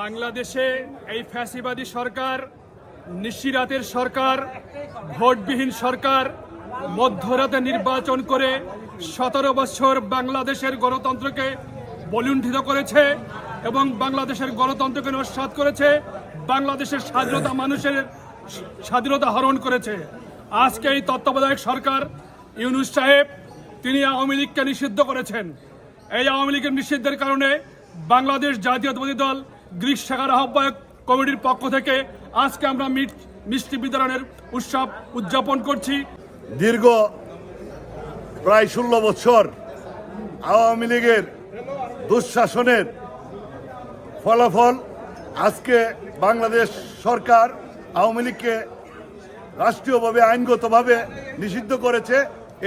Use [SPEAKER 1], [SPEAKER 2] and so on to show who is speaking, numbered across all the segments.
[SPEAKER 1] বাংলাদেশে এই ফ্যাসিবাদী সরকার, নিশিরাতের সরকার, ভোটবিহীন সরকার মধ্যরাতে নির্বাচন করে সতেরো বছর বাংলাদেশের গণতন্ত্রকে বলুণ্ঠিত করেছে এবং বাংলাদেশের গণতন্ত্রকে নস্বাত করেছে, বাংলাদেশের স্বাধীনতা মানুষের স্বাধীনতা হরণ করেছে। আজকে এই তত্ত্বাবধায়ক সরকার ইউনুস সাহেব, তিনি আওয়ামী লীগকে নিষিদ্ধ করেছেন। এই আওয়ামী লীগের নিষিদ্ধের কারণে বাংলাদেশ জাতীয়তাবাদী দল গ্রীষ্ম শাখার আহ্বায়ক কমিটির পক্ষ থেকে আজকে আমরা মিষ্টি বিতরণের উৎসব উদযাপন করছি।
[SPEAKER 2] দীর্ঘ প্রায় ষোলো বছর আওয়ামী লীগের দুঃশাসনের ফলাফল আজকে বাংলাদেশ সরকার আওয়ামী লীগকে রাষ্ট্রীয়ভাবে, আইনগতভাবে নিষিদ্ধ করেছে।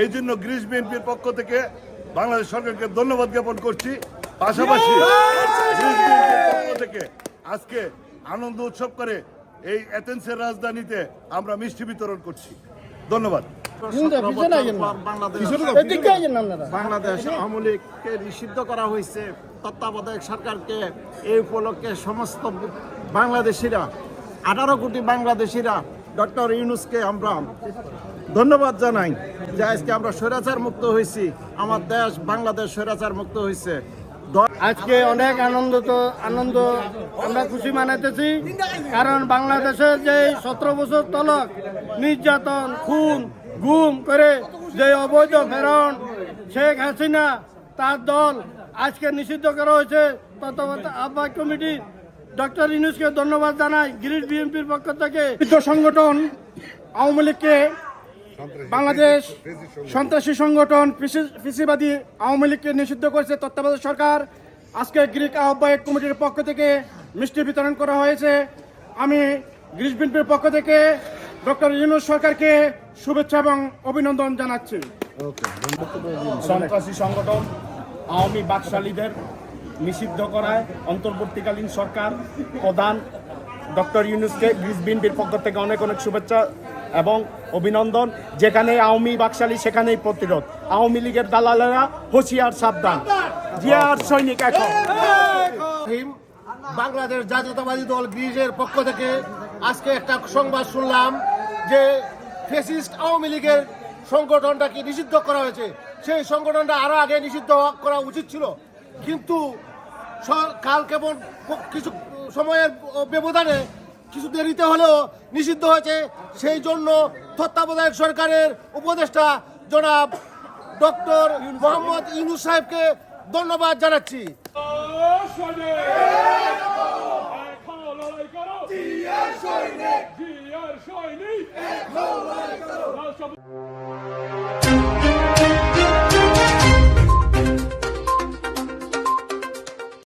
[SPEAKER 2] এই জন্য গ্রিস বিএনপির পক্ষ থেকে বাংলাদেশ সরকারকে ধন্যবাদ জ্ঞাপন করছি। পাশাপাশি থেকে আজকে আনন্দ উৎসব করে এই এথেন্সের রাজধানীতে আমরা মিষ্টি বিতরণ করছি। ধন্যবাদ।
[SPEAKER 3] বাংলাদেশ আওয়ামী লীগকে নিষিদ্ধ করা হয়েছে। তত্ত্বাবধায়ক সরকারকে এই উপলক্ষে সমস্ত বাংলাদেশিরা আঠারো কোটি বাংলাদেশিরা ডক্টর ইউনুসকে আমরা ধন্যবাদ জানাই যে আজকে আমরা স্বৈরাচার মুক্ত হয়েছি। আমার দেশ বাংলাদেশ স্বৈরাচার মুক্ত হয়েছে।
[SPEAKER 4] আজকে অনেক আনন্দ তো, আনন্দ আমরা খুশি মানাইতেছি। কারণ বাংলাদেশের যে সতেরো বছর তলক নির্যাতন, খুন, গুম করে যে অবৈধ ফেরন শেখ হাসিনা তার দল আজকে নিষিদ্ধ করা হয়েছে, তত্ত্বাবধায়ক আহ্বায়ক কমিটি ডক্টর ইনুসকে ধন্যবাদ জানাই গ্রিন বিএনপির পক্ষ থেকে। সংগঠন আওয়ামী লীগকে বাংলাদেশ সন্ত্রাসী সংগঠন ফিসিবাদী আওয়ামী লীগকে নিষিদ্ধ করেছে তত্ত্বাবধায়ক সরকার। আজকে গ্রিক আহ্বায়ক কমিটির পক্ষ থেকে মিষ্টি বিতরণ করা হয়েছে। আমি গ্রিস বিএনপির পক্ষ থেকে ডক্টর ইউনুস সরকারকে শুভেচ্ছা এবং অভিনন্দন জানাচ্ছি।
[SPEAKER 5] সন্ত্রাসী সংগঠন আওয়ামী বাকশালীদের নিষিদ্ধ করায় অন্তর্বর্তীকালীন সরকার প্রধান ডক্টর ইউনুসকে গ্রিস বিএনপির পক্ষ থেকে অনেক অনেক শুভেচ্ছা এবং অভিনন্দন, যেখানে আওয়ামী বাকশালী, সেখানেই প্রতিরোধ। আওয়ামী লীগের দালালেরা হুঁশিয়ার, সাবধান। জিয়ার সৈনিক এখন
[SPEAKER 6] বাংলাদেশ জাতীয়তাবাদী দল গ্রিজের পক্ষ থেকে আজকে একটা সংবাদ শুনলাম যে ফেসিস্ট আওয়ামী লীগের সংগঠনটাকে নিষিদ্ধ করা হয়েছে? সেই সংগঠনটা আরও আগে নিষিদ্ধ করা উচিত ছিল। কিন্তু কাল কেবল কিছু সময়ের ব্যবধানে কিছু দেরিতে হলেও নিষিদ্ধ হয়েছে। সেই জন্য তত্ত্বাবধায়ক সরকারের উপদেষ্টা জনাব ডক্টর মোহাম্মদ ইউনুস সাহেবকে ধন্যবাদ জানাচ্ছি।
[SPEAKER 1] সৈনিক।